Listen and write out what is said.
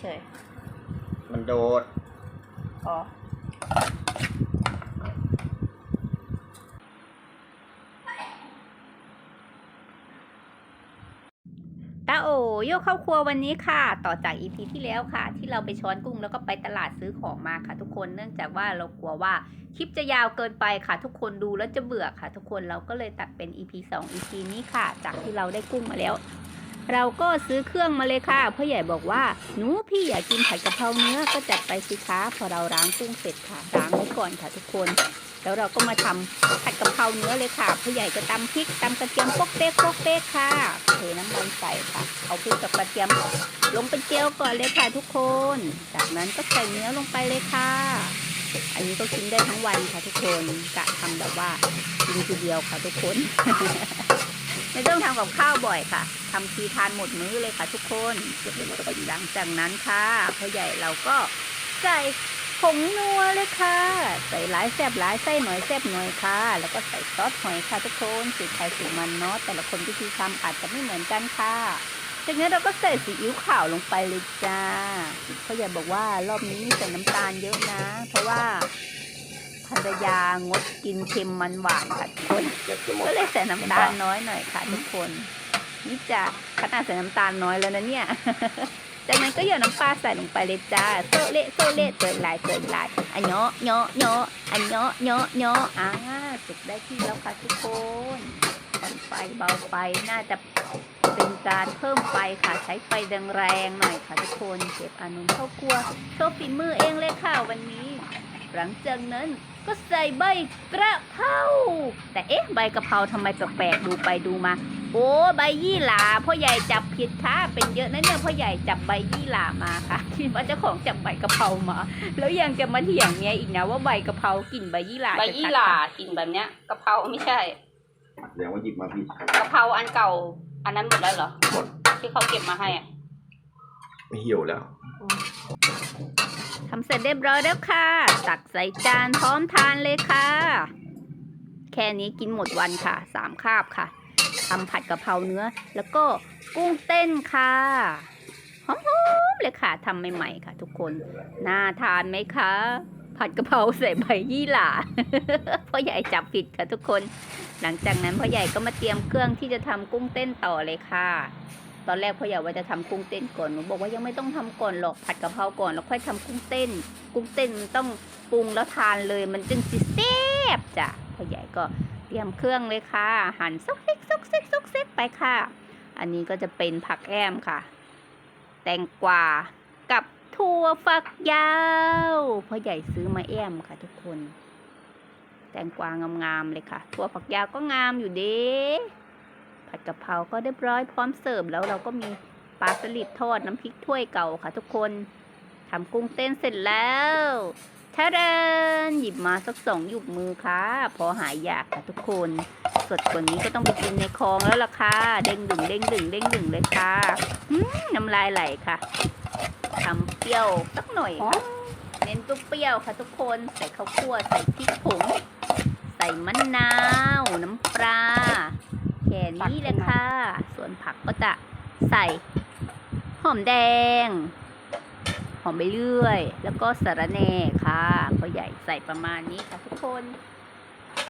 เฉยมันโดด ๆอ๋อตาโอโยกเข้าครัววันนี้ค่ะ ต่อจากอีพีที่แล้วค่ะ ที่เราไปช้อนกุ้งแล้วก็ไปตลาดซื้อของมาค่ะ ทุกคนเนื่องจากว่าเรากลัวว่าคลิปจะยาวเกินไปค่ะ ทุกคนดูแล้วจะเบื่อค่ะ ทุกคนเราก็เลยตัดเป็น EP 2 EP นี้ค่ะ จากที่เราได้กุ้งมาแล้ว เราก็ซื้อเครื่องมาเลยค่ะพ่อใหญ่บอกว่าหนูพี่อยากกินผัดกะเพราเนื้อก็จัดไปสิคะพอเราล้างกุ้งเสร็จค่ะล้างไว้ก่อนค่ะทุกคน แล้วเราก็มาทำผัดกะเพราเนื้อเลยค่ะพ่อใหญ่ก็ตำพริกตำกระเทียมปกเป๊กปกเป๊กค่ะเทน้ำมันใส่ค่ะเอาพริกกับกระเทียม ลงเป็นเจียวก่อนเลยค่ะทุกคน จากนั้นก็ใส่เนื้อลงไปเลยค่ะอันนี้ก็กินได้ทั้งวันค่ะทุกคนกะทำแบบว่ากินทีเดียวค่ะทุกคน ไม่ต้องทำกับข้าวบ่อยค่ะทำทีทานหมดมื้อเลยค่ะทุกคนหลังจากนั้นค่ะพ่อใหญ่เราก็ใส่ผงนัวเลยค่ะ ใส่หลายแซบหลายไส้หน่อยแซบหน่อยค่ะ แล้วก็ใส่ซอสหอยค่ะทุกคนสูตรใครสูตรมันเนาะแต่ละคนวิธีทำอาจจะไม่เหมือนกันค่ะจากนั้นเราก็ใส่ซีอิ๊วขาวลงไปเลยจ้าพ่อใหญ่บอกว่ารอบนี้ใส่น้ำตาลเยอะนะ รรยางดกินเค็มมันหวานค่ะทุกคนอยากจะหมดก็เลยใส่น้ำตาลน้อยหน่อยค่ะทุกคน นี่จะขนาดใส่น้ำตาลน้อยแล้วนะเนี่ยจากนั้นก็หยอดน้ำปลาใส่ลงไปเลยจ้าโซเละโซเละเติมลายเติมลายอันเนาะเนาะเนาะอันเนาะเนาะเนาะอ่าสุกได้ที่แล้วค่ะทุกคนผ่อนไฟเบาไฟน่าจะเป็นการเพิ่มไฟค่ะใช้ไฟแรงๆหน่อยค่ะทุกคนเก็บอานุนเข้าครัวโชว์ฝีมือเองเลยค่ะวันนี้ หลังจากนั้น ก็ใส่ใบกระเพราแต่เอ๊ะใบกระเพราทำไมแปลกๆดูไปดูมา โอ้ใบยี่หร่าพ่อใหญ่จับผิดค่ะเป็นเยอะนะเนี่ยพ่อใหญ่จับใบยี่หร่ามาค่ะคิดว่าเจ้าของจับใบกระเพรามา แล้วยังจะมาเถียงเมียอีกนะว่าใบกระเพรากลิ่นใบยี่หร่าใบยี่หร่ากลิ่นแบบเนี้ยกะเพราไม่ใช่เดี๋ยวว่าหยิบมาผิดกะเพราอันเก่า อันนั้นหมดแล้วเหรอหมดที่เขาเก็บมาให้อะไม่เหี่ยวแล้วทำเสร็จเรียบร้อยแล้วค่ะ ตักใส่จานพร้อมทานเลยค่ะ แค่นี้กินหมดวันค่ะสามคาบค่ะทำผัดกะเพราเนื้อ แล้วก็กุ้งเต้นค่ะหอมๆเลยค่ะทำใหม่ๆค่ะ ทุกคน น่าทานไหมคะ ผัดกะเพราใส่ใบยี่หร่าพ่อใหญ่จับผิดค่ะทุกคน หลังจากนั้นพ่อใหญ่ก็มาเตรียมเครื่องที่จะทำกุ้งเต้นต่อเลยค่ะ ตอนแรกพ่อใหญ่ว่าจะทำกุ้งเต้นก่อนหนูบอกว่ายังไม่ต้องทำก่อนหรอกผัดกะเพราก่อนแล้วค่อยทำกุ้งเต้น กุ้งเต้นมันต้องปรุงแล้วทานเลยมันจึงสิแซ่บจ้ะพ่อใหญ่ก็เตรียมเครื่องเลยค่ะ หั่นซกเซ็กซกเซ็กซกเซ็กไปค่ะ อันนี้ก็จะเป็นผักแอมค่ะ แตงกวากับถั่วฝักยาวพ่อใหญ่ซื้อมาแอมค่ะทุกคน แตงกวางามๆเลยค่ะ ถั่วฝักยาวก็งามอยู่เด้ ผัดกะเพราก็เรียบร้อยพร้อมเสิร์ฟแล้วเราก็มีปลาสลิดทอดน้ำพริกถ้วยเก่าค่ะทุกคนทำกุ้งเต้นเสร็จแล้วทะเดนหยิบมาสักสองหยุบมือค่ะ พอหายอยากค่ะทุกคน สดกว่านี้ก็ต้องไปกินในคลองแล้วล่ะค่ะ เด้งดึงเด้งดึงเด้งดึงเลยค่ะอืมน้ำลายไหลค่ะทำเปรี้ยวสักหน่อยค่ะเน้นตัวเปรี้ยวค่ะทุกคน ใส่ข้าวคั่วใส่พริกผง ใส่มะนาวน้ำปลาแค่ นี้เลยค่ะ ส่วนผักก็จะใส่หอมแดง หอมใบเลื่อย แล้วก็สะระแหน่ค่ะก็ใหญ่ใส่ประมาณนี้ค่ะทุกคน